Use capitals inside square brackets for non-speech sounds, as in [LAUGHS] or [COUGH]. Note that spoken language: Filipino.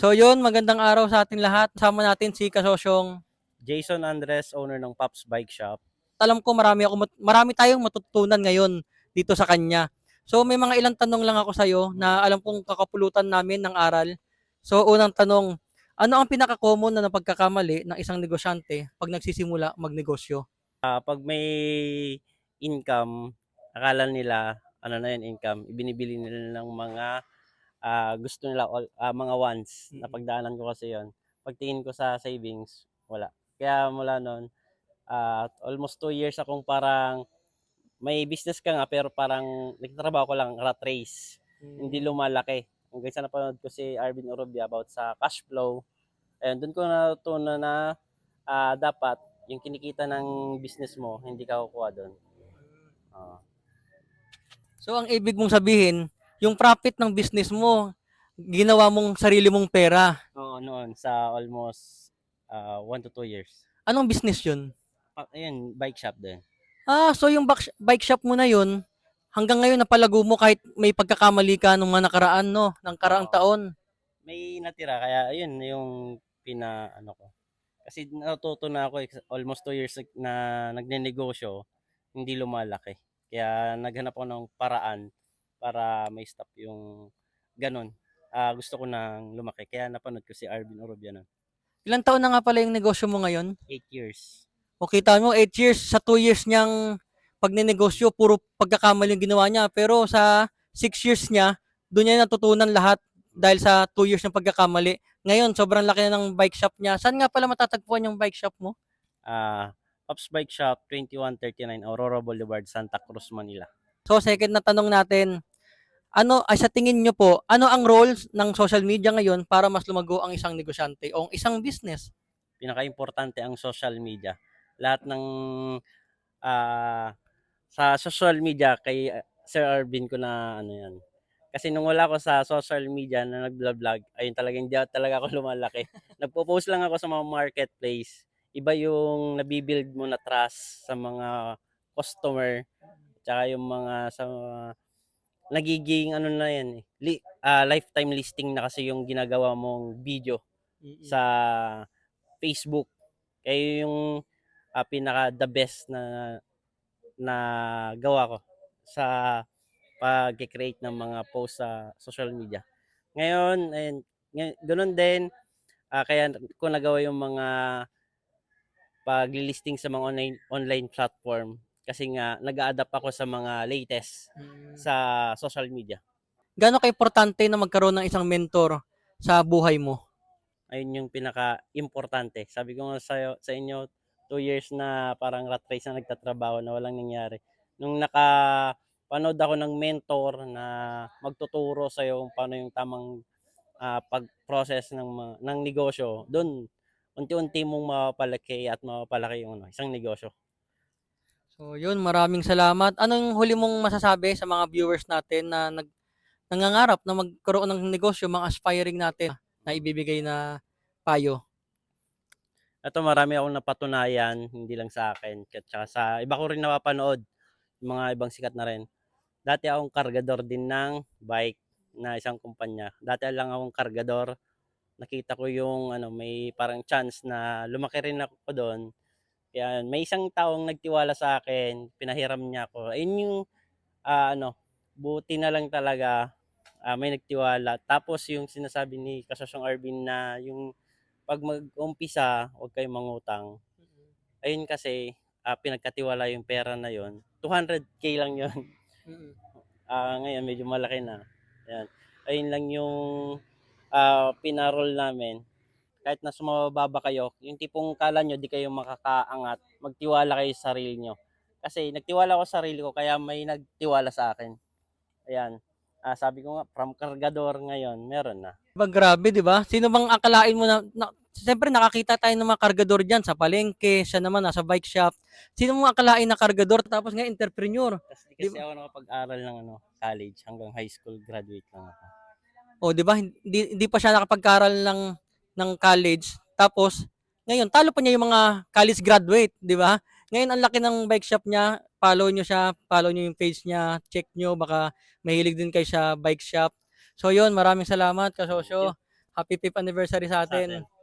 So yun, magandang araw sa ating lahat. Sama natin si Kasosyong. Jason Andres, owner ng Pops Bike Shop. Alam ko marami ako marami tayong matutunan ngayon dito sa kanya. So may mga ilang tanong lang ako sa iyo na alam kong kakapulutan namin ng aral. So unang tanong, ano ang pinaka-common na napagkakamali ng isang negosyante pag nagsisimula magnegosyo? Ah, pag may income, akala nila ano na yun income, ibinibili nila ng mga ah, gusto nila all, ah, mga wants. Mm. Napagdaanan ko kasi yon. Pagtingin ko sa savings, wala. Kaya mula noon, ah, almost two years akong parang may business ka nga pero parang nagtatrabaho ko lang rat race. hindi lumalaki. Hanggang sa napanood ko si Arvin Urubia about sa cash flow. Ayun, doon ko natutunan na ah, dapat yung kinikita ng business mo, hindi ka kukuha doon. Ah. So ang ibig mong sabihin, yung profit ng business mo, ginawa mong sarili mong pera. oo, noon sa almost 1 to 2 years. Anong business yun? Pa- ayun, bike shop din. Ah, so yung bike shop mo na yun, hanggang ngayon napalago mo kahit may pagkakamali ka nung mga nakaraan, no? Ng karaang Oo. taon. May natira, kaya ayun, yung pina, ano ko. Kasi natuto na ako, almost 2 years na nagnenegosyo, hindi lumalaki. Kaya naghanap ako ng paraan para may stop yung ganun. Ah, gusto ko nang lumaki. Kaya napanood ko si Arvin Orobia nun. Ilang taon na nga pala yung negosyo mo ngayon? 8 years. O kita mo, 8 years, sa 2 years niyang pagnenegosyo, puro pagkakamali yung ginawa niya. Pero sa 6 years niya, doon niya natutunan lahat dahil sa 2 years ng pagkakamali. Ngayon, sobrang laki na ng bike shop niya. Saan nga pala matatagpuan yung bike shop mo? Ah, Pops Bike Shop, 2139 Aurora Boulevard, Santa Cruz, Manila. So, second na tanong natin, ano, ay sa tingin nyo po, ano ang role ng social media ngayon para mas lumago ang isang negosyante o ang isang business? pinaka-importante ang social media. Lahat ng ah, sa social media kay ah, Sir Arvin ko na ano yan. Kasi nung wala ako sa social media na nag-vlog, ayun talaga hindi talaga ako lumalaki. [LAUGHS] Nagpo-post lang ako sa mga marketplace. Iba yung nabibuild mo na trust sa mga customer. Tsaka yung mga sa nagiging ano na yan eh. Li, ah, lifetime listing na kasi yung ginagawa mong video sa Facebook. Kaya yung ah, pinaka the best na na gawa ko sa pag-create ng mga post sa social media. Ngayon, ayun, ngay- ganun din, ah, kaya ko nagawa yung mga pag-listing sa mga online, online platform kasi nga nag-adapt ako sa mga latest sa social media. Gaano ka-importante na magkaroon ng isang mentor sa buhay mo? ayun yung pinaka-importante. Sabi ko nga sa, sa inyo, two years na parang rat race na nagtatrabaho na walang nangyari. Nung nakapanood ako ng mentor na magtuturo sa kung paano yung tamang ah, pag-process ng, ng negosyo, doon, unti-unti mong mapapalaki at mapapalaki yung ano, isang negosyo. So, yun, maraming salamat. Anong huli mong masasabi sa mga viewers natin na nag, nangangarap na magkaroon ng negosyo, mga aspiring natin na ibibigay na payo? Ito marami akong napatunayan, hindi lang sa akin, at sa iba ko rin napapanood, mga ibang sikat na rin. Dati akong kargador din ng bike na isang kumpanya. Dati lang akong kargador. Nakita ko yung ano, may parang chance na lumaki rin ako doon. Kaya may isang taong nagtiwala sa akin, pinahiram niya ako. Ayun yung ah, ano, buti na lang talaga ah, may nagtiwala. Tapos yung sinasabi ni Kasosyong Arvin na yung pag mag-umpisa, huwag kayong mangutang. Ayun kasi, ah, pinagkatiwala yung pera na yon 200k lang yon [LAUGHS] Ah, ngayon, medyo malaki na. Ayan. Ayun lang yung ah, pinarol namin. Kahit na sumababa kayo, yung tipong kala nyo di kayo makakaangat, magtiwala kayo sa sarili nyo. Kasi nagtiwala ako sa sarili ko, kaya may nagtiwala sa akin. Ayan. Ah, sabi ko nga, from kargador ngayon, meron na. Diba, grabe, di ba? Sino bang akalain mo na, na Siyempre, nakakita tayo ng mga kargador dyan sa palengke, siya naman nasa bike shop. Sino mo akalain na kargador tapos nga entrepreneur? Kasi, kasi ako nakapag-aral ng ano, college hanggang high school graduate lang ako. O, di ba? Hindi, hindi pa siya nakapag-aral ng, ng college. Tapos, ngayon, talo pa niya yung mga college graduate, di ba? Ngayon, ang laki ng bike shop niya. Follow nyo siya, follow nyo yung page niya, check nyo, baka mahilig din kayo sa bike shop. So, yun, maraming salamat, kasosyo. Happy 5th anniversary sa sa atin. atin.